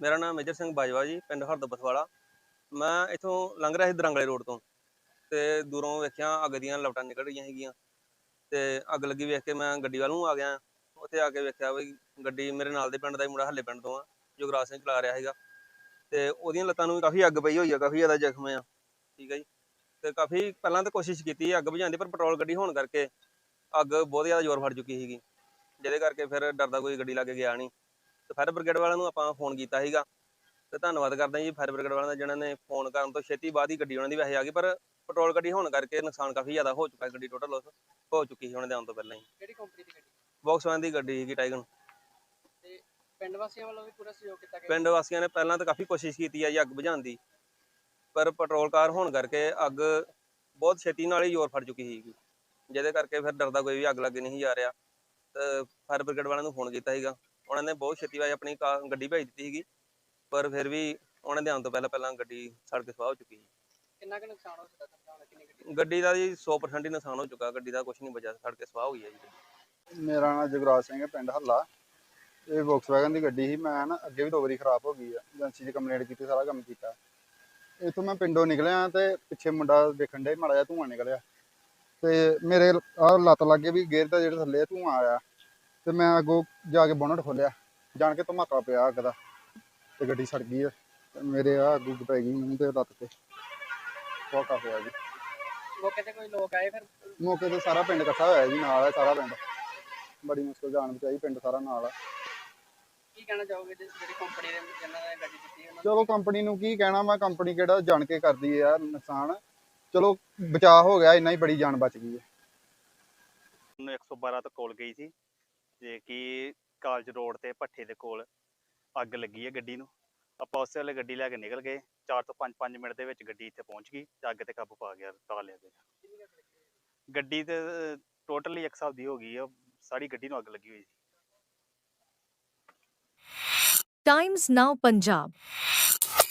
ਮੇਰਾ ਨਾਮ ਮੇਜਰ ਸਿੰਘ ਬਾਜਵਾ ਜੀ, ਪਿੰਡ ਹਰਦਬਸਵਾਲਾ। ਮੈਂ ਇਥੋਂ ਲੰਘ ਰਿਹਾ ਸੀ ਦਰੰਗਲੇ ਰੋਡ ਤੋਂ ਤੇ ਦੂਰੋਂ ਵੇਖਿਆ ਅੱਗ ਦੀਆਂ ਲਪਟਾਂ ਨਿਕਲ ਰਹੀਆਂ ਹੈਗੀਆਂ ਤੇ ਅੱਗ ਲੱਗੀ ਵੇਖ ਕੇ ਮੈਂ ਗੱਡੀ ਵੱਲ ਨੂੰ ਆ ਗਿਆ। ਉੱਥੇ ਆ ਕੇ ਵੇਖਿਆ ਵੀ ਗੱਡੀ ਮੇਰੇ ਨਾਲ ਦੇ ਪਿੰਡ ਦਾ ਹੀ ਮੁੰਡਾ ਹੱਲੇ ਪਿੰਡ ਤੋਂ ਆ, ਜੁਗਰਾਜ ਸਿੰਘ ਚਲਾ ਰਿਹਾ ਹੈਗਾ ਤੇ ਉਹਦੀਆਂ ਲੱਤਾਂ ਨੂੰ ਵੀ ਕਾਫੀ ਅੱਗ ਪਈ ਹੋਈ ਆ, ਕਾਫੀ ਜ਼ਿਆਦਾ ਜ਼ਖਮ ਆ, ਠੀਕ ਹੈ ਜੀ। ਤੇ ਕਾਫੀ ਪਹਿਲਾਂ ਤਾਂ ਕੋਸ਼ਿਸ਼ ਕੀਤੀ ਅੱਗ ਬੁਝਾਉਣ ਦੀ, ਪਰ ਪੈਟਰੋਲ ਗੱਡੀ ਹੋਣ ਕਰਕੇ ਅੱਗ ਬਹੁਤ ਜ਼ਿਆਦਾ ਜ਼ੋਰ ਫੜ ਚੁੱਕੀ ਸੀਗੀ। ਜਿਹਦੇ ਕਰਕੇ ਫਿਰ ਡਰਦਾ ਕੋਈ ਗੱਡੀ ਲਾ ਕੇ ਗਿਆ ਨਹੀਂ। ਤੇ ਫਾਇਰ ਬ੍ਰਿਗੇਡ ਵਾਲਿਆਂ ਨੂੰ ਆਪਾਂ ਫੋਨ ਕੀਤਾ ਸੀਗਾ। ਤੇ ਧੰਨਵਾਦ ਕਰਦੇ ਹਾਂ ਜੀ ਫਾਇਰ ਬ੍ਰਿਗੇਡ ਵਾਲਿਆਂ ਦਾ ਜਿਨ੍ਹਾਂ ਨੇ ਫੋਨ ਕਰਨ ਤੋਂ ਛੇਤੀ ਬਾਅਦ ਹੀ ਗੱਡੀ ਉਹਨਾਂ ਦੀ ਵੈਸੇ ਆ ਗਈ ਪਰ ਪੈਟਰੋਲ ਗੱਡੀ ਹੋਣ ਕਰਕੇ ਨੁਕਸਾਨ ਕਾਫੀ ਜ਼ਿਆਦਾ ਹੋ ਚੁੱਕਾ ਗੱਡੀ ਟੋਟਲ ਲੋਸ ਹੋ ਚੁੱਕੀ ਸੀ ਉਹਨਾਂ ਦੇ ਆਉਣ ਤੋਂ ਪਹਿਲਾਂ ਹੀ। ਕਿਹੜੀ ਕੰਪਨੀ ਦੀ ਗੱਡੀ? ਵੌਕਸਵੈਨ ਦੀ ਗੱਡੀ ਸੀਗੀ ਟਾਈਗਨ ਤੇ ਪਿੰਡ ਵਾਸੀਆਂ ਵੱਲੋਂ ਵੀ ਪੂਰਾ ਸਹਿਯੋਗ ਕੀਤਾ ਗਿਆ? ਪਿੰਡ ਵਾਸੀਆਂ ਨੇ ਪਹਿਲਾਂ ਤਾਂ ਕਾਫੀ ਕੋਸ਼ਿਸ਼ ਕੀਤੀ ਆ ਜੀ ਅੱਗ ਬੁਝਾਉਣ ਦੀ ਪਰ ਪੈਟਰੋਲ ਕਾਰ ਹੋਣ ਕਰਕੇ ਅੱਗ ਬਹੁਤ ਛੇਤੀ ਨਾਲ ਹੀ ਜ਼ੋਰ ਫੜ ਚੁੱਕੀ ਸੀਗੀ। ਜਿਹਦੇ ਕਰਕੇ ਫਿਰ ਡਰਦਾ ਕੋਈ ਵੀ ਅੱਗ ਲੱਗੇ ਨਹੀਂ ਜਾ ਰਿਹਾ। ਤੇ ਫਾਇਰ ਬ੍ਰਿਗੇਡ ਵਾਲਿਆਂ ਨੂੰ ਫੋਨ ਕੀਤਾ ਸੀਗਾ। ਉਹਨਾਂ ਨੇ ਬਹੁਤ ਛੇਤੀ ਆਪਣੀ ਕਾ- ਗੱਡੀ ਭੇਜ ਦਿੱਤੀ ਸੀਗੀ ਪਰ ਫਿਰ ਵੀ ਉਹਨਾਂ ਦੇ ਆਉਣ ਤੋਂ ਪਹਿਲਾਂ ਪਹਿਲਾਂ ਗੱਡੀ ਸੜ ਕੇ ਸਵਾਹ ਹੋ ਚੁੱਕੀ ਸੀ। ਕਿੰਨਾ ਕੁ ਨੁਕਸਾਨ ਹੋ ਸਕਦਾ ਸਮਝਾਉਣਾ ਕਿੰਨੀ ਗੱਡੀ? ਗੱਡੀ ਦਾ ਜੀ 100% ਹੀ ਨੁਕਸਾਨ ਹੋ ਚੁੱਕਾ ਗੱਡੀ ਦਾ ਕੁਝ ਨਹੀਂ ਬਚਿਆ ਸੜ ਕੇ ਸਵਾਹ ਹੋਈ ਹੈ ਜੀ। ਮੇਰਾ ਨਾਮ ਜਗਰਾਜ ਸਿੰਘ ਹੈ ਪਿੰਡ ਹੱਲਾ। ਇਹ ਵੌਕਸਵੈਗਨ ਦੀ ਗੱਡੀ ਸੀ ਮੈਂ ਨਾ ਅੱਗੇ ਵੀ ਦੋ ਵਾਰੀ ਖਰਾਬ ਹੋ ਗਈ ਆ ਏਜੰਸੀ 'ਚ ਕੰਪਲੇਂਟ ਕੀਤੀ ਸਾਰਾ ਕੰਮ ਕੀਤਾ। ਇੱਥੋਂ ਮੈਂ ਪਿੰਡੋਂ ਨਿਕਲਿਆ ਤੇ ਪਿੱਛੇ ਮੁੰਡਾ ਦੇਖਣ ਦੇ ਮਾੜਾ ਜਿਹਾ ਧੂੰਆਂ ਨਿਕਲਿਆ। ਤੇ ਮੇਰੇ ਆਹ ਲੱਤ ਲੱਗੇ ਵੀ ਗੇਅਰ ਦਾ ਜਿਹੜਾ ਥੱਲੇ ਧੂੰਆਂ ਆਇਆ ਤੇ ਮੈਂ ਅੱਗੋਂ ਜਾ ਕੇ ਬੋਨਟ ਖੋਲਿਆ ਜਾਣ ਕੇ ਧਮਾਕਾ ਪਿਆ ਅੱਗ ਦਾ ਤੇ ਗੱਡੀ ਸੜ ਗਈ ਆ। ਤੇ ਮੇਰੇ ਆ ਅੱਗ ਪੈ ਗਈ ਮੂੰਹ ਤੇ ਲੱਤ ਤੇ। ਬਹੁਤ ਕਾਫੀ ਆ ਜੀ। ਮੌਕੇ ਤੇ ਕੋਈ ਲੋਕ ਆਏ ਫਿਰ? ਮੌਕੇ ਤੇ ਸਾਰਾ ਪਿੰਡ ਇਕੱਠਾ ਹੋਇਆ ਜੀ ਨਾਲ ਹੈ ਸਾਰਾ ਪਿੰਡ। ਬੜੀ ਮੁਸ਼ਕਲ ਜਾਣ ਬਚਾਈ ਪਿੰਡ ਸਾਰਾ ਨਾਲ ਆ। ਕੀ ਕਹਿਣਾ ਚਾਹੋਗੇ ਜਿਹੜੀ ਕੰਪਨੀ ਦੇ ਜਿਨ੍ਹਾਂ ਨੇ ਗੱਡੀ ਦਿੱਤੀ ਉਹਨਾਂ ਚਲੋ ਕੰਪਨੀ ਨੂੰ ਕੀ ਕਹਿਣਾ ਮੈਂ ਕੰਪਨੀ ਕਿਹੜਾ ਜਾਣ ਕੇ ਕਰਦੀ ਹੈ ਨੁਕਸਾਨ। ਚਲੋ ਬਚਾਅ ਹੋ ਗਿਆ ਇੰਨਾ ਹੀ ਬੜੀ ਜਾਨ ਬਚ ਗਈ ਹੈ ਨੂੰ 112 ਤੋਂ ਕੋਲ ਗਈ ਸੀ। ਜੇ ਕਿ ਕਾਲਜ ਰੋਡ ਤੇ ਭੱਠੇ ਦੇ ਕੋਲ ਅੱਗ ਲੱਗੀ ਹੈ ਗੱਡੀ ਨੂੰ, ਆਪਾਂ ਉਸੇ ਵੇਲੇ ਗੱਡੀ ਲੈ ਕੇ ਨਿਕਲ ਗਏ 4 ਤੋਂ 5 5 ਮਿੰਟ ਦੇ ਵਿੱਚ ਗੱਡੀ ਇੱਥੇ ਪਹੁੰਚ ਗਈ ਤੇ ਅੱਗ ਤੇ ਕਾਬੂ ਪਾ ਗਿਆ, ਪਾ ਲਿਆ ਗਿਆ। ਗੱਡੀ ਤੇ ਟੋਟਲੀ ਇੱਕ ਹਿਸਾਬ ਦੀ ਹੋ ਗਈ ਆ, ਸਾਰੀ ਗੱਡੀ ਨੂੰ ਅੱਗ ਲੱਗੀ ਹੋਈ ਸੀ। Times Now Punjab